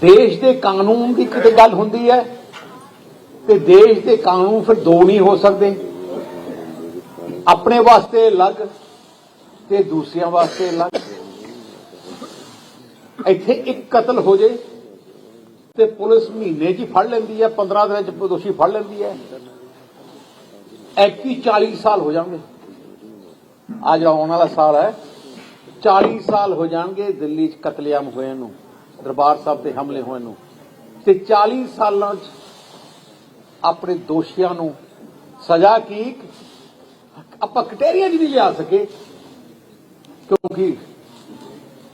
ਦੇਸ਼ ਦੇ ਕਾਨੂੰਨ ਦੀ ਕਿਤੇ ਗੱਲ ਹੁੰਦੀ ਹੈ ਤੇ ਦੇਸ਼ ਦੇ ਕਾਨੂੰਨ ਫਿਰ ਦੋ ਨਹੀਂ ਹੋ ਸਕਦੇ। ਆਪਣੇ ਵਾਸਤੇ ਅਲੱਗ ਤੇ ਦੂਸਰਿਆਂ ਵਾਸਤੇ ਅਲੱਗ। ਇੱਥੇ ਇੱਕ ਕਤਲ ਹੋ ਜੇ ਤੇ ਪੁਲਿਸ ਮਹੀਨੇ 'ਚ ਹੀ ਫੜ ਲੈਂਦੀ ਹੈ 15 ਦਿਨਾਂ 'ਚ ਦੋਸ਼ੀ ਫੜ ਲੈਂਦੀ ਹੈ। ਐਕੀ 40 ਸਾਲ ਹੋ ਜਾਣਗੇ। ਆ ਜਿਹੜਾ ਆਉਣ ਵਾਲਾ ਸਾਲ ਹੈ। 40 ਸਾਲ ਹੋ ਜਾਣਗੇ ਦਿੱਲੀ 'ਚ ਕਤਲੇਆਮ ਹੋਏ ਨੂੰ। ਦਰਬਾਰ ਸਾਹਿਬ ਤੇ ਹਮਲੇ ਹੋਏ ਨੂੰ। ਤੇ 40 ਸਾਲਾਂ 'ਚ ਆਪਣੇ ਦੋਸ਼ੀਆਂ ਨੂੰ ਸਜ਼ਾ ਕੀ ਆਪਾਂ ਕਟੇਰੀਆਂ ਚ ਨਹੀਂ ਲਿਆ ਸਕੇ। ਕਿਉਂਕਿ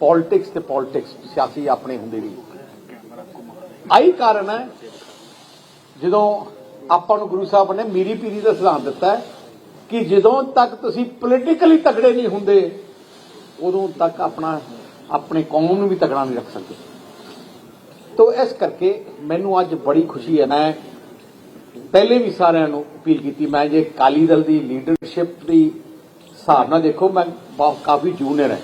ਪੋਲਿਟਿਕਸ ਤੇ ਪੋਲਿਟਿਕਸ ਸਿਆਸੀ ਆਪਣੇ ਹੁੰਦੇ ਵੀ। ਆਈ ਕਾਰਨ ਹੈ, ਜਦੋਂ ਆਪਾਂ ਨੂੰ ਗੁਰੂ ਸਾਹਿਬ ਨੇ ਮੀਰੀ ਪੀਰੀ ਦਾ ਸਿਧਾਂਤ ਦਿੱਤਾ ਹੈ ਕਿ ਜਦੋਂ ਤੱਕ ਤੁਸੀਂ ਪੋਲੀਟੀਕਲੀ ਤਗੜੇ ਨਹੀਂ ਹੁੰਦੇ, ਉਦੋਂ ਤੱਕ ਆਪਣਾ ਆਪਣੇ ਕੌਮ ਨੂੰ ਵੀ ਤਗੜਾ ਨਹੀਂ ਰੱਖ ਸਕਦੇ। ਤੋ ਇਸ ਕਰਕੇ ਮੈਨੂੰ ਅੱਜ ਬੜੀ ਖੁਸ਼ੀ ਹੈ। ਮੈਂ ਪਹਿਲੇ ਵੀ ਸਾਰਿਆਂ ਨੂੰ ਅਪੀਲ ਕੀਤੀ, ਮੈਂ ਜੇ ਕਾਲੀ ਦਲ ਦੀ ਲੀਡਰਸ਼ਿਪ ਦੀ ਹਿਸਾਬ ਨਾਲ ਦੇਖੋ, ਮੈਂ ਬਹੁਤ ਕਾਫੀ ਜੂਨੀਅਰ ਹੈ।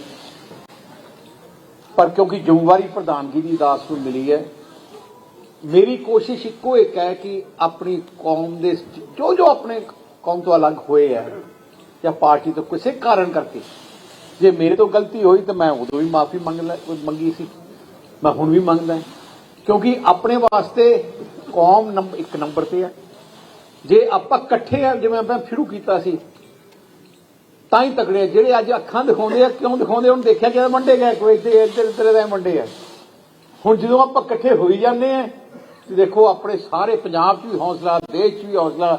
ਪਰ ਕਿਉਂਕਿ ਜ਼ਿੰਮੇਵਾਰੀ ਪ੍ਰਧਾਨਗੀ ਦੀ ਦਾਸ ਨੂੰ ਮਿਲੀ ਹੈ, ਮੇਰੀ ਕੋਸ਼ਿਸ਼ ਇੱਕੋ ਇੱਕ ਹੈ ਕਿ ਆਪਣੀ ਕੌਮ ਦੇ ਜੋ ਜੋ ਆਪਣੇ ਕੌਮ ਤੋਂ ਅਲੱਗ ਹੋਏ ਹੈ, ਜਾਂ ਪਾਰਟੀ ਤੋਂ ਕਿਸੇ ਕਾਰਨ ਕਰਕੇ, ਜੇ ਮੇਰੇ ਤੋਂ ਗਲਤੀ ਹੋਈ ਤਾਂ ਮੈਂ ਉਦੋਂ ਵੀ ਮਾਫੀ ਮੰਗ ਲੈ, ਮੰਗੀ ਸੀ, ਮੈਂ ਹੁਣ ਵੀ ਮੰਗਦਾ। ਕਿਉਂਕਿ ਆਪਣੇ ਵਾਸਤੇ ਕੌਮ ਨੰਬਰ ਇੱਕ ਨੰਬਰ ਤੇ ਹੈ। ਜੇ ਆਪਾਂ ਇਕੱਠੇ ਆ, ਜਿਵੇਂ ਆਪਾਂ ਸ਼ੁਰੂ ਕੀਤਾ ਸੀ, ਤਾਂ ਹੀ ਤਕੜੇ ਜਿਹੜੇ ਅੱਜ ਅੱਖਾਂ ਦਿਖਾਉਂਦੇ ਆ, ਕਿਉਂ ਦਿਖਾਉਂਦੇ ਹੁਣ ਦੇਖਿਆ ਕਿ ਮੰਡੇ ਗਏ ਕੋਈ ਇੱਥੇ ਇੱਧਰ ਇੱਧਰ ਦੇ ਮੰਡੇ ਆ। ਹੁਣ ਜਦੋਂ ਆਪਾਂ ਇਕੱਠੇ ਹੋਈ ਜਾਂਦੇ ਆ, ਤੇ ਦੇਖੋ ਆਪਣੇ ਸਾਰੇ ਪੰਜਾਬ 'ਚ ਵੀ ਹੌਸਲਾ, ਦੇਸ਼ 'ਚ ਵੀ ਹੌਸਲਾ,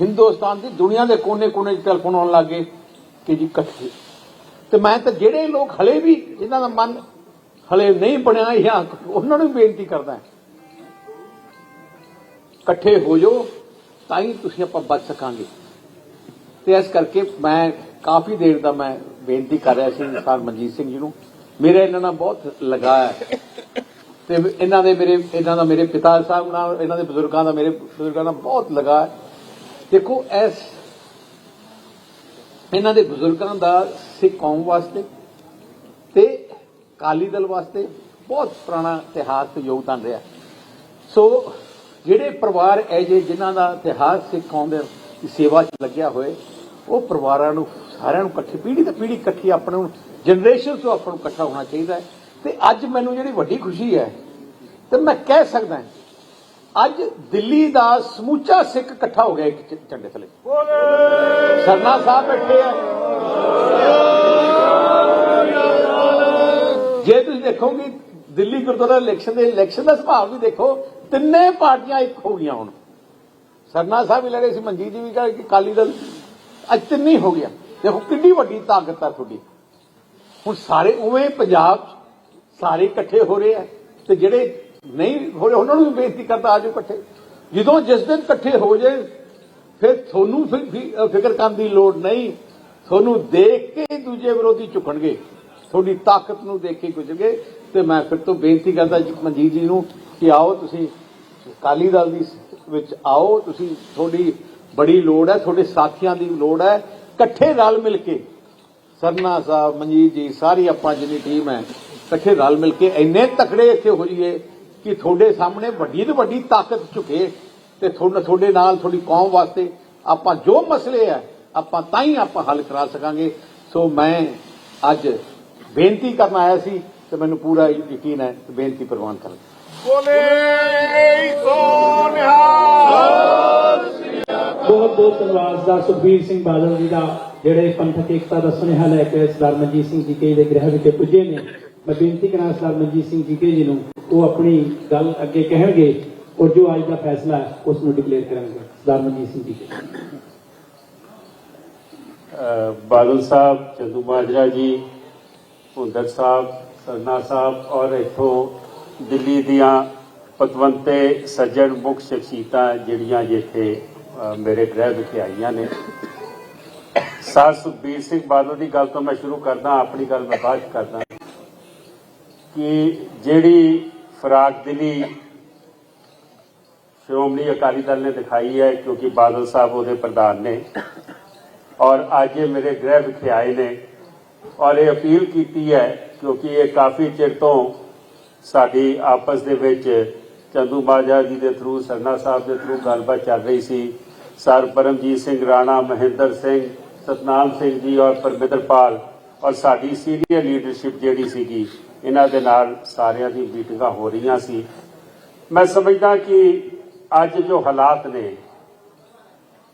ਹਿੰਦੁਸਤਾਨ ਦੀ ਦੁਨੀਆ ਦੇ ਕੋਨੇ-ਕੋਨੇ 'ਚ ਟੈਲੀਫੋਨ ਆਉਣ ਲੱਗੇ ਕਿ ਜੀ ਇਕੱਠੇ। ਤੇ ਮੈਂ ਤਾਂ ਜਿਹੜੇ ਲੋਕ ਹਲੇ ਵੀ ਜਿਨ੍ਹਾਂ ਦਾ ਮਨ ਹਲੇ ਨਹੀਂ ਬਣਿਆ ਜਾਂ ਉਹਨਾਂ ਨੂੰ ਬੇਨਤੀ ਕਰਦਾ ਇਕੱਠੇ ਹੋ ਜਾਓ, ਤਾਂ ਹੀ ਤੁਸੀਂ ਆਪਾਂ ਬਚ ਸਕਾਂਗੇ। ਤੇ ਇਸ ਕਰਕੇ ਮੈਂ ਕਾਫੀ ਦੇਰ ਦਾ ਮੈਂ ਬੇਨਤੀ ਕਰ ਰਿਹਾ ਸੀ ਸਰ ਮਨਜੀਤ ਸਿੰਘ ਜੀ ਨੂੰ। ਮੇਰਾ ਇਹਨਾਂ ਨਾਲ ਬਹੁਤ ਲਗਾਅ ਤੇ ਇਹਨਾਂ ਦੇ ਮੇਰੇ, ਇਹਨਾਂ ਦਾ ਮੇਰੇ ਪਿਤਾ ਸਾਹਿਬ ਨਾਲ, ਇਹਨਾਂ ਦੇ ਬਜ਼ੁਰਗਾਂ ਦਾ ਮੇਰੇ ਬਜ਼ੁਰਗਾਂ ਨਾਲ ਬਹੁਤ ਲਗਾਅ ਦੇਖੋ, ਇਸ ਇਹਨਾਂ ਦੇ ਬਜ਼ੁਰਗਾਂ ਦਾ ਸਿੱਖ ਕੌਮ ਵਾਸਤੇ ਤੇ ਕਾਲੀ ਦਲ ਵਾਸਤੇ ਬਹੁਤ ਪੁਰਾਣਾ ਇਤਿਹਾਸ ਤੇ ਯੋਗਦਾਨ ਰਿਹਾ। ਸੋ ਜਿਹੜੇ ਪਰਿਵਾਰ ਐ ਜੇ ਜਿਨ੍ਹਾਂ ਦਾ ਇਤਿਹਾਸ ਸਿੱਖ ਕੌਮ ਦੇ ਸੇਵਾ 'ਚ ਲੱਗਿਆ ਹੋਏ ਉਹ ਪਰਿਵਾਰਾਂ ਨੂੰ ਸਾਰਿਆਂ ਨੂੰ ਇਕੱਠੀ ਪੀੜ੍ਹੀ ਤੇ ਪੀੜ੍ਹੀ ਇਕੱਠੀ ਆਪਣੇ ਨੂੰ ਜਨਰੇਸ਼ਨ ਤੋਂ ਆਪਾਂ ਨੂੰ ਇਕੱਠਾ ਹੋਣਾ ਚਾਹੀਦਾ ਹੈ। ਤੇ ਅੱਜ ਮੈਨੂੰ ਜਿਹੜੀ ਵੱਡੀ ਖੁਸ਼ੀ ਹੈ ਤੇ ਮੈਂ ਕਹਿ ਸਕਦਾ ਅੱਜ ਦਿੱਲੀ ਦਾ ਸਮੂਚਾ ਸਿੱਖ ਇਕੱਠਾ ਹੋ ਗਿਆ ਇੱਕ ਝੰਡੇ ਥੱਲੇ। ਸਰਨਾ ਸਾਹਿਬ ਬੈਠੇ ਆ। ਜੇ ਤੁਸੀਂ ਦੇਖੋਗੇ ਦਿੱਲੀ ਗੁਰਦੁਆਰਾ ਇਲੈਕਸ਼ਨ ਦੇ ਇਲੈਕਸ਼ਨ ਦਾ ਸੁਭਾਅ ਵੀ ਦੇਖੋ, ਤਿੰਨੇ ਪਾਰਟੀਆਂ ਇੱਕ ਹੋ ਗਈਆਂ ਹੁਣ। ਸਰਨਾ ਸਾਹਿਬ ਵੀ ਲੜੇ ਸੀ, ਮਨਜੀਤ ਜੀ ਵੀ ਕਹੇ ਕਿ ਕਾਲੀ ਦਲ ਅੱਜ ਤਿੰਨੀ ਹੋ ਗਿਆ ਦੇਖੋ ਕਿੰਨੀ ਵੱਡੀ ਤਾਕਤ ਆ ਤੁਹਾਡੀ। ਹੁਣ ਸਾਰੇ ਉਵੇਂ ਪੰਜਾਬ 'ਚ ਸਾਰੇ ਇਕੱਠੇ ਹੋ ਰਹੇ ਆ ਤੇ ਜਿਹੜੇ ਨਹੀਂ ਹੋ ਰਹੇ, ਉਹਨਾਂ ਨੂੰ ਵੀ ਬੇਨਤੀ ਕਰਦਾ ਆਜੋ ਇਕੱਠੇ। ਜਦੋਂ ਜਿਸ ਦਿਨ ਇਕੱਠੇ ਹੋ ਜੇ, ਫਿਰ ਤੁਹਾਨੂੰ ਫਿਕਰ ਕਰਨ ਦੀ ਲੋੜ ਨਹੀਂ। ਤੁਹਾਨੂੰ ਦੇਖ ਕੇ ਦੂਜੇ ਵਿਰੋਧੀ ਝੁਕਣਗੇ। ਤੁਹਾਡੀ ਤਾਕਤ ਨੂੰ ਦੇਖ ਕੇ ਗੁਜ਼ਰ ਗਏ ਤੇ ਮੈਂ ਫਿਰ ਤੋਂ ਬੇਨਤੀ ਕਰਦਾ ਮਨਜੀਤ ਜੀ ਨੂੰ ਕਿ ਆਓ ਤੁਸੀਂ, ਅਕਾਲੀ ਦਲ ਦੀ ਵਿੱਚ ਆਓ, ਤੁਸੀਂ ਤੁਹਾਡੀ ਬੜੀ ਲੋੜ ਹੈ, ਤੁਹਾਡੇ ਸਾਥੀਆਂ ਦੀ ਲੋੜ ਹੈ, ਇਕੱਠੇ ਰਲ ਮਿਲ ਕੇ। ਸਰਨਾ ਸਾਹਿਬ, ਮਨਜੀਤ ਜੀ, ਸਾਰੀ ਆਪਾਂ ਜਿੰਨੀ ਟੀਮ ਹੈ, ਇਕੱਠੇ ਰਲ ਮਿਲ ਕੇ ਇੰਨੇ ਤਕੜੇ ਇੱਥੇ ਹੋ ਜਾਈਏ ਕਿ ਤੁਹਾਡੇ ਸਾਹਮਣੇ ਵੱਡੀ ਤੋਂ ਵੱਡੀ ਤਾਕਤ ਝੁਕੇ ਤੇ ਤੁਹਾਡੇ ਤੁਹਾਡੇ ਨਾਲ ਤੁਹਾਡੀ ਕੌਮ ਵਾਸਤੇ ਆਪਾਂ ਜੋ ਮਸਲੇ ਹੈ, ਆਪਾਂ ਤਾਂ ਹੀ ਆਪਾਂ ਹੱਲ ਕਰਾ ਸਕਾਂਗੇ। ਸੋ ਮੈਂ ਅੱਜ ਬੇਨਤੀ ਕਰਨ ਆਇਆ ਸੀ ਤੇ ਮੈਨੂੰ ਪੂਰਾ ਯਕੀਨ ਹੈ ਕਿ ਬੇਨਤੀ ਪ੍ਰਵਾਨ ਕਰ ਬਹੁਤ ਬਹੁਤ ਧੰਨਵਾਦ ਦਾ ਸੁਖਬੀਰ ਸਿੰਘ ਬਾਦਲ ਜੀ ਦਾ ਜਿਹੜੇ ਪੰਥਕ ਏਕਤਾ ਦਾ ਸੁਨੇਹਾ ਲੈ ਕੇ ਸਰਦਾਰ ਮਨਜੀਤ ਸਿੰਘ ਜੀ ਕੇ ਦੇ ਗ੍ਰਹਿ ਵਿਖੇ ਪੁੱਜੇ ਨੇ। ਮੈਂ ਬੇਨਤੀ ਕਰਾਂ ਸਰਦਾਰ ਮਨਜੀਤ ਸਿੰਘ ਜੀ ਕੇ ਜੀ ਨੂੰ ਉਹ ਆਪਣੀ ਗੱਲ ਅੱਗੇ ਕਹਿਣਗੇ ਔਰ ਜੋ ਅੱਜ ਦਾ ਫੈਸਲਾ ਹੈ ਉਸ ਨੂੰ ਡਿਕਲੇਅਰ ਕਰਨਗੇ ਸਰਦਾਰ ਮਨਜੀਤ ਸਿੰਘ ਜੀ ਕੇ। ਬਾਦਲ ਸਾਹਿਬ ਚੰਦੂ ਮਾਜਰਾ ਜੀ ਹੁੰਦਰ ਸਾਹਿਬ, ਸਰਨਾ ਸਾਹਿਬ ਔਰ ਇਥੋਂ ਦਿੱਲੀ ਦੀਆਂ ਪਤਵੰਤੇ ਸੱਜਣ ਮੁੱਖ ਸ਼ਖਸੀਅਤਾਂ ਜਿਹੜੀਆਂ ਇੱਥੇ ਮੇਰੇ ਗ੍ਰਹਿ ਵਿਖੇ ਆਈਆਂ ਨੇ। ਸਰ ਸੁਖਬੀਰ ਸਿੰਘ ਬਾਦਲ ਦੀ ਗੱਲ ਤੋਂ ਮੈਂ ਸ਼ੁਰੂ ਕਰਦਾ, ਆਪਣੀ ਗੱਲ ਮੈਂ ਬਾਅਦ ਕਰਦਾ। ਕਿ ਜਿਹੜੀ ਫਰਾਕ ਦਿਲੀ ਸ਼੍ਰੋਮਣੀ ਅਕਾਲੀ ਦਲ ਨੇ ਦਿਖਾਈ ਹੈ, ਕਿਉਂਕਿ ਬਾਦਲ ਸਾਹਿਬ ਉਹਦੇ ਪ੍ਰਧਾਨ ਨੇ ਔਰ ਅੱਜ ਇਹ ਮੇਰੇ ਗ੍ਰਹਿ ਵਿਖੇ ਆਏ ਨੇ ਔਰ ਇਹ ਅਪੀਲ ਕੀਤੀ ਹੈ, ਕਿਉਂਕਿ ਇਹ ਕਾਫੀ ਚਿਰ ਤੋਂ ਸਾਡੀ ਆਪਸ ਦੇ ਵਿੱਚ ਚੰਦੂ ਮਾਜਰਾ ਜੀ ਦੇ ਥਰੂ ਸਰਨਾ ਸਾਹਿਬ ਦੇ ਥਰੂ ਗੱਲਬਾਤ ਚੱਲ ਰਹੀ ਸੀ। ਸਰ ਪਰਮਜੀਤ ਸਿੰਘ ਰਾਣਾ, ਮਹਿੰਦਰ ਸਿੰਘ, ਸਤਨਾਮ ਸਿੰਘ ਜੀ ਔਰ ਪਰਮਿੰਦਰਪਾਲ ਔਰ ਸਾਡੀ ਸੀਨੀਅਰ ਲੀਡਰਸ਼ਿਪ ਜਿਹੜੀ ਸੀਗੀ, ਇਹਨਾਂ ਦੇ ਨਾਲ ਸਾਰਿਆਂ ਦੀ ਮੀਟਿੰਗਾਂ ਹੋ ਰਹੀਆਂ ਸੀ। ਮੈਂ ਸਮਝਦਾ ਕਿ ਅੱਜ ਜੋ ਹਾਲਾਤ ਨੇ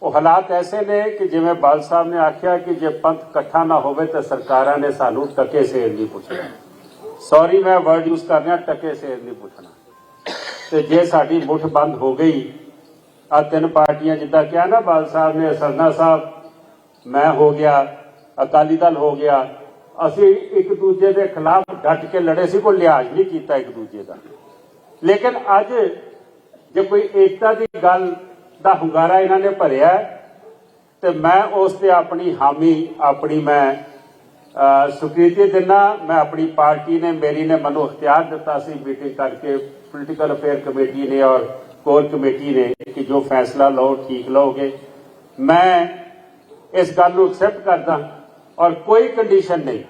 ਉਹ ਹਾਲਾਤ ਐਸੇ ਨੇ ਕਿ ਜਿਵੇਂ ਬਾਲ ਸਾਹਿਬ ਨੇ ਆਖਿਆ ਕਿ ਜੇ ਪੰਥ ਇਕੱਠਾ ਨਾ ਹੋਵੇ ਤਾਂ ਸਰਕਾਰਾਂ ਨੇ ਸਾਨੂੰ ਟਕੇ ਸੇਰ ਨਹੀਂ ਪੁੱਛਣਾ। ਸੌਰੀ ਮੈਂ ਵਰਡ ਯੂਜ਼ ਕਰ ਰਿਹਾ, ਟਕੇ ਸੇਰ ਨਹੀਂ ਪੁੱਛਣਾ। ਤੇ ਜੇ ਸਾਡੀ ਮੁੱਠ ਬੰਦ ਹੋ ਗਈ ਆ ਤਿੰਨ ਪਾਰਟੀਆਂ ਜਿੱਦਾਂ ਕਿਹਾ ਨਾ ਬਾਲ ਸਾਹਿਬ ਨੇ, ਸਰਨਾ ਸਾਹਿਬ, ਮੈਂ ਹੋ ਗਿਆ, ਅਕਾਲੀ ਦਲ ਹੋ ਗਿਆ, ਅਸੀਂ ਇੱਕ ਦੂਜੇ ਦੇ ਖਿਲਾਫ ਡਟ ਕੇ ਲੜੇ ਸੀ, ਕੋਈ ਲਿਹਾਜ਼ ਨਹੀਂ ਕੀਤਾ ਇੱਕ ਦੂਜੇ ਦਾ। ਲੇਕਿਨ ਅੱਜ ਜੇ ਕੋਈ ਏਕਤਾ ਦੀ ਗੱਲ ਦਾ ਹੁੰਗਾਰਾ ਇਹਨਾਂ ਨੇ ਭਰਿਆ ਤੇ ਮੈਂ ਉਸ ਤੇ ਆਪਣੀ ਹਾਮੀ ਆਪਣੀ ਮੈਂ ਅਹ, ਸੁਕ੍ਰਿਤੀ ਦਿੰਦਾ ਮੈਂ ਆਪਣੀ ਪਾਰਟੀ ਨੇ ਮੇਰੀ ਨੇ ਮੈਨੂੰ ਇਖਤਿਆਰ ਦਿੱਤਾ ਸੀ ਮੀਟਿੰਗ ਕਰਕੇ ਪੋਲੀਟੀਕਲ ਅਫੇਅਰ ਕਮੇਟੀ ਨੇ ਔਰ ਕੋਰ ਕਮੇਟੀ ਨੇ ਕਿ ਜੋ ਫੈਸਲਾ ਲਓ ਠੀਕ ਲਓਗੇ। ਮੈਂ ਇਸ ਗੱਲ ਨੂੰ ਐਕਸੈਪਟ ਕਰਦਾ ਔਰ ਕੋਈ ਕੰਡੀਸ਼ਨ ਨਹੀਂ।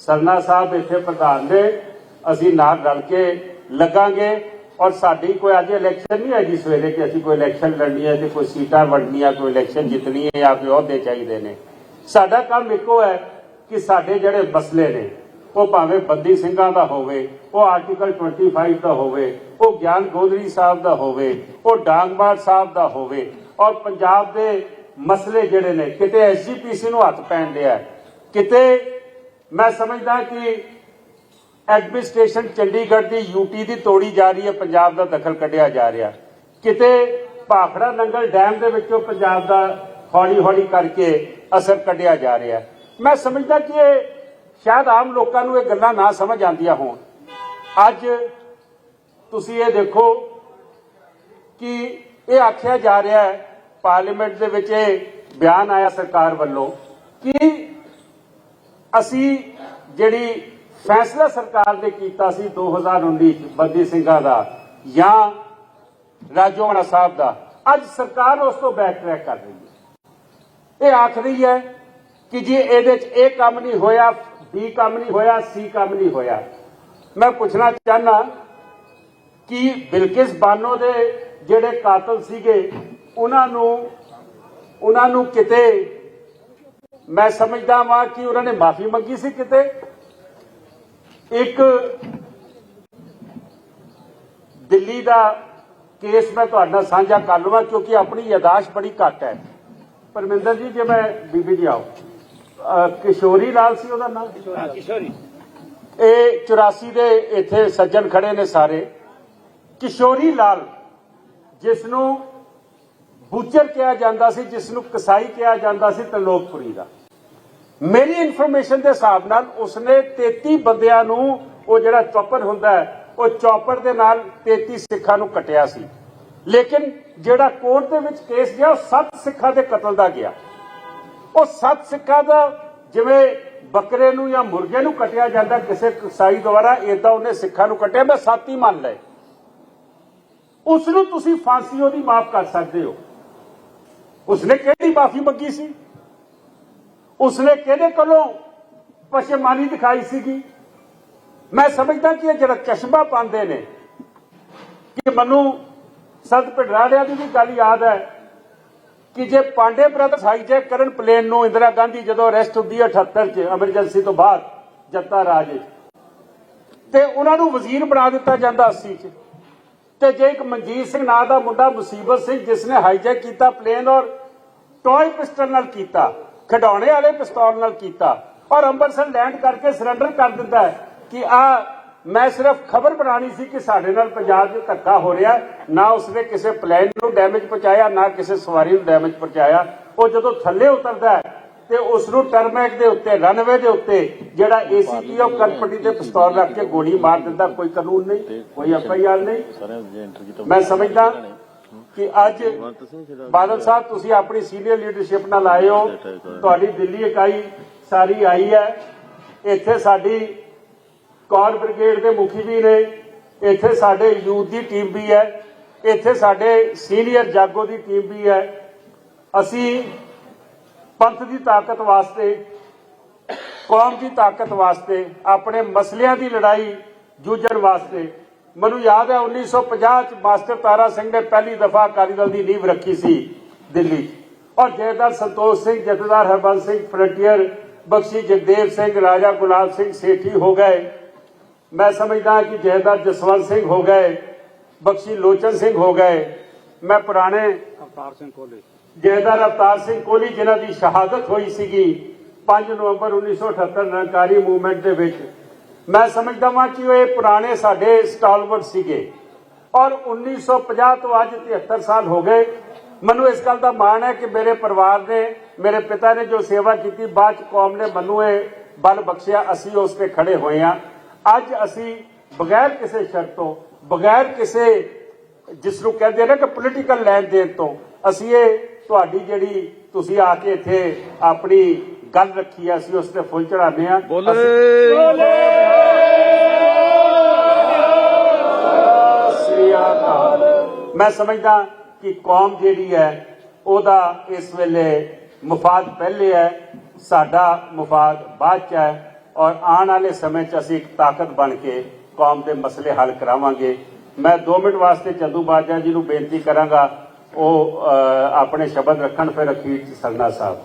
ਸਰਨਾ ਸਾਹਿਬ ਇੱਥੇ ਪ੍ਰਧਾਨ ਦੇ ਅਸੀਂ ਨਾਲ ਰਲ ਕੇ ਲੱਗਾਂਗੇ। ਔਰ ਸਾਡੀ ਕੋਈ ਅੱਜ ਇਲੈਕਸ਼ਨ ਨਹੀਂ ਹੈਗੀ ਸਵੇਰੇ ਕਿ ਅਸੀਂ ਕੋਈ ਇਲੈਕਸ਼ਨ ਲੜਨੀ ਹੈ ਤੇ ਕੋਈ ਸੀਟਾਂ ਵੰਡਣੀਆਂ, ਕੋਈ ਇਲੈਕਸ਼ਨ ਜਿੱਤਣੀ ਹੈ ਜਾਂ ਕੋਈ ਅਹੁਦੇ ਚਾਹੀਦੇ ਨੇ। ਸਾਡਾ ਕੰਮ ਇੱਕੋ ਹੈ ਕਿ ਸਾਡੇ ਜਿਹੜੇ ਮਸਲੇ ਨੇ, ਉਹ ਭਾਵੇਂ ਬੰਦੀ ਸਿੰਘਾਂ ਦਾ ਹੋਵੇ, ਉਹ ਆਰਟੀਕਲ 25 ਦਾ ਹੋਵੇ, ਉਹ ਗਿਆਨ ਗੋਦਰੀ ਸਾਹਿਬ ਦਾ ਹੋਵੇ, ਉਹ ਡਾਂਗਬਾੜ ਸਾਹਿਬ ਦਾ ਹੋਵੇ, ਔਰ ਪੰਜਾਬ ਦੇ ਮਸਲੇ ਜਿਹੜੇ ਨੇ, ਕਿਤੇ ਐਸਜੀਪੀਸੀ ਨੂੰ ਹੱਥ ਪੈਣ ਲਿਆ ਕਿਤੇ ਮੈਂ ਸਮਝਦਾ ਕਿ ਐਡਮਿਨਿਸਟ੍ਰੇਸ਼ਨ ਚੰਡੀਗੜ੍ਹ ਦੀ ਯੂਟੀ ਦੀ ਤੋੜੀ ਜਾ ਰਹੀ ਹੈ, ਪੰਜਾਬ ਦਾ ਦਖਲ ਕੱਢਿਆ ਜਾ ਰਿਹਾ। ਕਿਤੇ ਭਾਖੜਾ ਨੰਗਲ ਡੈਮ ਦੇ ਵਿੱਚੋਂ ਪੰਜਾਬ ਦਾ ਹੌਲੀ ਹੌਲੀ ਕਰਕੇ ਅਸਰ ਕੱਢਿਆ ਜਾ ਰਿਹਾ ਮੈਂ ਸਮਝਦਾ ਕਿ ਇਹ ਸ਼ਾਇਦ ਆਮ ਲੋਕਾਂ ਨੂੰ ਇਹ ਗੱਲਾਂ ਨਾ ਸਮਝ ਆਉਂਦੀਆਂ ਹੋਣ। ਅੱਜ ਤੁਸੀਂ ਇਹ ਦੇਖੋ ਕਿ ਇਹ ਆਖਿਆ ਜਾ ਰਿਹਾ ਹੈ, ਪਾਰਲੀਮੈਂਟ ਦੇ ਵਿੱਚ ਇਹ ਬਿਆਨ ਆਇਆ ਸਰਕਾਰ ਵੱਲੋਂ ਕਿ ਅਸੀਂ ਜਿਹੜੀ ਫੈਸਲਾ ਸਰਕਾਰ ਨੇ ਕੀਤਾ ਸੀ 2019 ਚ ਬੰਦੀ ਸਿੰਘਾਂ ਦਾ ਜਾਂ ਰਾਜੋਆਣਾ ਸਾਹਿਬ ਦਾ। ਅੱਜ ਸਰਕਾਰ ਉਸ ਤੋਂ ਬੈਕ ਟਰੈਕ ਕਰ ਰਹੀ ਹੈ। ਇਹ ਆਖ ਰਹੀ ਹੈ ਕਿ ਜੇ ਇਹਦੇ ਚ ਇਹ ਕੰਮ ਨਹੀਂ ਹੋਇਆ ਬੀ ਕੰਮ ਨਹੀਂ ਹੋਇਆ ਸੀ ਕੰਮ ਨਹੀਂ ਹੋਇਆ। ਮੈਂ ਪੁੱਛਣਾ ਚਾਹਨਾ ਕਿ ਬਿਲਕਿਸ ਬਾਨੋ ਦੇ ਜਿਹੜੇ ਕਾਤਲ ਸੀਗੇ, ਉਹਨਾਂ ਨੂੰ ਉਹਨਾਂ ਨੂੰ ਕਿਤੇ, ਮੈਂ ਸਮਝਦਾ ਵਾਂ ਕਿ ਉਹਨਾਂ ਨੇ ਮਾਫੀ ਮੰਗੀ ਸੀ ਕਿਤੇ? ਇੱਕ ਦਿੱਲੀ ਦਾ ਕੇਸ ਮੈਂ ਤੁਹਾਡੇ ਨਾਲ ਸਾਂਝਾ ਕਰ ਲਵਾਂ ਕਿਉਂਕਿ ਆਪਣੀ ਯਾਦਾਸ਼ਤ ਬੜੀ ਘੱਟ ਹੈ। ਪਰਮਿੰਦਰ ਜੀ ਜੇ ਮੈਂ ਬੀਬੀ ਜੀ ਆਓ। ਕਿਸ਼ੋਰੀ ਲਾਲ ਸੀ ਉਹਦਾ ਨਾਮ? ਕਿਸ਼ੋਰੀ। ਇਹ 84 ਦੇ ਇੱਥੇ ਸੱਜਣ ਖੜੇ ਨੇ ਸਾਰੇ। ਕਿਸ਼ੋਰੀ ਲਾਲ ਜਿਸ ਨੂੰ ਬੁੱਚਰ ਕਿਹਾ ਜਾਂਦਾ ਸੀ ਜਿਸ ਨੂੰ ਕਸਾਈ ਕਿਹਾ ਜਾਂਦਾ ਸੀ ਤਲੋਕਪੁਰੀ ਦਾ। ਮੇਰੀ ਇਨਫੋਰਮੇਸ਼ਨ ਦੇ ਹਿਸਾਬ ਨਾਲ ਉਸਨੇ 33 ਬੰਦਿਆਂ ਨੂੰ ਉਹ ਜਿਹੜਾ ਚੌਪਰ ਹੁੰਦਾ ਉਹ ਚੌਪਰ ਦੇ ਨਾਲ 33 ਸਿੱਖਾਂ ਨੂੰ ਕਟਿਆ ਸੀ। ਲੇਕਿਨ ਜਿਹੜਾ ਕੋਰਟ ਦੇ ਵਿੱਚ ਕੇਸ ਗਿਆ, ਉਹ 7 ਸਿੱਖਾਂ ਦੇ ਕਤਲ ਦਾ ਗਿਆ। ਉਹ 7 ਸਿੱਖਾਂ ਦਾ ਜਿਵੇਂ ਬੱਕਰੇ ਨੂੰ ਜਾਂ ਮੁਰਗੇ ਨੂੰ ਕਟਿਆ ਜਾਂਦਾ ਕਿਸੇ ਕਸਾਈ ਦੁਆਰਾ, ਏਦਾਂ ਉਹਨੇ ਸਿੱਖਾਂ ਨੂੰ ਕਟਿਆ। ਮੈਂ ਸੱਤ ਹੀ ਮੰਨ ਲਏ। ਉਸ ਨੂੰ ਤੁਸੀਂ ਫਾਂਸੀ ਉਹਦੀ ਮਾਫ ਕਰ ਸਕਦੇ ਹੋ। ਉਸਨੇ ਕਿਹੜੀ ਮਾਫੀ ਮੰਗੀ ਸੀ? ਉਸਨੇ ਕਿਹਦੇ ਕੋਲੋਂ ਪਸ਼ਮਾਨੀ ਦਿਖਾਈ ਸੀਗੀ? ਮੈਂ ਸਮਝਦਾ ਕਿ ਇਹ ਜਿਹੜਾ ਚਸ਼ਮਾ ਪਾਉਂਦੇ ਨੇ, ਕਿ ਮੈਨੂੰ ਸੰਤ ਪਿੜਰਾੜਿਆਂ ਦੀ ਵੀ ਗੱਲ ਯਾਦ ਹੈ ਕਿ ਜੇ ਪਾਂਡੇ ਬ੍ਰਦਰਸ ਹਾਈਜੈਕ ਕਰਨ ਪਲੇਨ ਨੂੰ ਇੰਦਰਾ ਗਾਂਧੀ ਜਦੋਂ ਅਰੈਸਟ ਹੁੰਦੀ ਹੈ 78 ਚ, ਐਮਰਜੈਂਸੀ ਤੋਂ ਬਾਅਦ ਜੱਤਾ ਰਾਜ ਤੇ ਉਹਨਾਂ ਨੂੰ ਵਜ਼ੀਰ ਬਣਾ ਦਿੱਤਾ ਜਾਂਦਾ 80 ਚ। ਤੇ ਜੇ ਇੱਕ ਮਨਜੀਤ ਸਿੰਘ ਨਾਂ ਦਾ ਮੁੰਡਾ ਮੁਸੀਬਤ ਸਿੰਘ, ਜਿਸ ਨੇ ਹਾਈਜੈਕ ਕੀਤਾ ਪਲੇਨ ਔਰ ਟੌਏ ਪਿਸਟਲ ਨਾਲ ਕੀਤਾ ਖਿਡੌਣੇ ਵਾਲੇ ਪਿਸਤੌਲ ਨਾਲ ਕੀਤਾ। ਔਰ ਅੰਮ੍ਰਿਤਸਰ ਲੈਂਡ ਕਰਕੇ ਸਰੈਂਡਰ ਕਰ ਦਿੰਦਾ ਹੈ ਕਿ ਆ ਮੈਂ ਸਿਰਫ ਖਬਰ ਬਣਾਣੀ ਸੀ ਕਿ ਸਾਡੇ ਨਾਲ ਪੰਜਾਬ 'ਚ ਧੱਕਾ ਹੋ ਰਿਹਾ। ਨਾ ਉਸਨੇ ਕਿਸੇ ਪਲੇਨ ਨੂੰ ਡੈਮੇਜ ਪਹੁੰਚਾਇਆ ਨਾ ਕਿਸੇ ਸਵਾਰੀ ਨੂੰ ਡੈਮੇਜ ਪਹੁੰਚਾਇਆ। ਉਹ ਜਦੋਂ ਥੱਲੇ ਉਤਰਦਾ ਹੈ ਤੇ ਉਸ ਨੂੰ ਟਰਮੈਕ ਦੇ ਉੱਤੇ ਰਨਵੇ ਦੇ ਉੱਤੇ ਜਿਹੜਾ ਏਸੀਪੀ ਆਫ ਕਨਪਟੀ ਤੇ ਪਿਸਤੌਲ ਰੱਖ ਕੇ ਗੋਲੀ ਮਾਰ ਦਿੰਦਾ। ਕੋਈ ਕਾਨੂੰਨ ਨਹੀਂ ਕੋਈ ਐਫਆਈਆਰ ਨਹੀਂ। ਮੈਂ ਸਮਝਦਾ ਕਿ ਅੱਜ ਬਾਦਲ ਸਾਹਿਬ, ਤੁਸੀਂ ਆਪਣੀ ਸੀਨੀਅਰ ਲੀਡਰਸ਼ਿਪ ਨਾਲ ਆਏ ਹੋ। ਤੁਹਾਡੀ ਦਿੱਲੀ ਇਕਾਈ ਸਾਰੀ ਆਈ ਹੈ। ਇੱਥੇ ਸਾਡੀ ਕੌਰ ਬ੍ਰਿਗੇਡ ਦੇ ਮੁਖੀ ਵੀ ਨੇ। ਇੱਥੇ ਸਾਡੇ ਯੂਥ ਦੀ ਟੀਮ ਵੀ ਹੈ। ਇੱਥੇ ਸਾਡੇ ਸੀਨੀਅਰ ਜਾਗੋ ਦੀ ਟੀਮ ਵੀ ਹੈ। ਅਸੀਂ ਪੰਥ ਦੀ ਤਾਕਤ ਵਾਸਤੇ, ਕੌਮ ਦੀ ਤਾਕਤ ਵਾਸਤੇ, ਆਪਣੇ ਮਸਲਿਆਂ ਦੀ ਲੜਾਈ ਜੂਝਣ ਵਾਸਤੇ ਮੈਨੂੰ ਯਾਦ ਹੈ 1950 ਚ ਮਾਸਟਰ ਤਾਰਾ ਸਿੰਘ ਨੇ ਪਹਿਲੀ ਦਫਾ ਅਕਾਲੀ ਦਲ ਦੀ ਨੀਂਹ ਰੱਖੀ ਸੀ ਦਿੱਲੀ। ਔਰ ਜਥੇਦਾਰ ਸੰਤੋਖ ਸਿੰਘ ਜਥੇਦਾਰ ਹਰਬੰਸ ਸਿੰਘ ਫਰੰਟੀਅਰ ਬਖਸ਼ੀ ਜਗਦੇਵ ਸਿੰਘ ਰਾਜਾ ਗੁਲਾਬ ਸਿੰਘ ਸੇਠੀ ਹੋ ਗਏ। ਮੈਂ ਸਮਝਦਾ ਕਿ ਜਥੇਦਾਰ ਜਸਵੰਤ ਸਿੰਘ ਹੋ ਗਏ ਬਖਸ਼ੀ ਲੋਚਨ ਸਿੰਘ ਹੋ ਗਏ। ਮੈਂ ਪੁਰਾਣੇ ਅਵਤਾਰ ਸਿੰਘ ਕੋਲੇ। ਜਥੇਦਾਰ ਅਵਤਾਰ ਸਿੰਘ ਕੋਹਲੀ ਜਿਨ੍ਹਾਂ ਦੀ ਸ਼ਹਾਦਤ ਹੋਈ ਸੀਗੀ 5 ਨਵੰਬਰ 1978 ਨਿਰੰਕਾਰੀ ਮੂਵਮੈਂਟ ਦੇ ਵਿੱਚ। ਮੈਂ ਸਮਝਦਾ ਹਾਂ ਕਿ ਉਹ ਇਹ ਪੁਰਾਣੇ ਸਾਡੇ ਸਟਾਲਵਰਡ ਸੀਗੇ। ਔਰ 1950 ਤੋਂ ਅੱਜ 73 ਸਾਲ ਹੋ ਗਏ। ਮੈਨੂੰ ਇਸ ਗੱਲ ਦਾ ਮਾਣ ਹੈ ਕਿ ਮੇਰੇ ਪਰਿਵਾਰ ਨੇ ਮੇਰੇ ਪਿਤਾ ਨੇ ਜੋ ਸੇਵਾ ਕੀਤੀ ਬਾਅਦ ਚ ਕੌਮ ਨੇ ਮੈਨੂੰ ਇਹ ਬਲ ਬਖਸ਼ਿਆ। ਅਸੀਂ ਉਸ ਤੇ ਖੜੇ ਹੋਏ ਆ ਅੱਜ ਅਸੀਂ ਬਗੈਰ ਕਿਸੇ ਸ਼ਰਤ ਤੋਂ ਬਗੈਰ ਕਿਸੇ ਜਿਸ ਨੂੰ ਕਹਿੰਦੇ ਨੇ ਕਿ ਪੋਲੀਟੀਕਲ ਲੈਣ ਦੇਣ ਤੋਂ ਅਸੀਂ ਇਹ ਤੁਹਾਡੀ ਜਿਹੜੀ ਤੁਸੀਂ ਆ ਕੇ ਇੱਥੇ ਆਪਣੀ ਗੱਲ ਰੱਖੀ ਆ ਅਸੀਂ ਉਸ ਤੇ ਫੁੱਲ ਚੜਾਉਂਦੇ ਆ ਸ੍ਰੀ ਮੈਂ ਸਮਝਦਾ ਕਿ ਕੌਮ ਜਿਹੜੀ ਹੈ, ਉਹਦਾ ਇਸ ਵੇਲੇ ਮਫਾਦ ਪਹਿਲੇ ਹੈ, ਸਾਡਾ ਮਫਾਦ ਬਾਅਦ ਚ ਹੈ ਔਰ ਆਉਣ ਵਾਲੇ ਸਮੇਂ ਚ ਅਸੀਂ ਇੱਕ ਤਾਕਤ ਬਣ ਕੇ ਕੌਮ ਦੇ ਮਸਲੇ ਹੱਲ ਕਰਾਵਾਂਗੇ। ਮੈਂ 2 ਮਿੰਟ ਵਾਸਤੇ ਚੰਦੂ ਬਾਜਾ ਜੀ ਨੂੰ ਬੇਨਤੀ ਕਰਾਂਗਾ, ਉਹ ਆਪਣੇ ਸ਼ਬਦ ਰੱਖਣ, ਫਿਰ ਅਖੀਰ ਚ ਸਰਨਾ ਸਾਹਿਬ।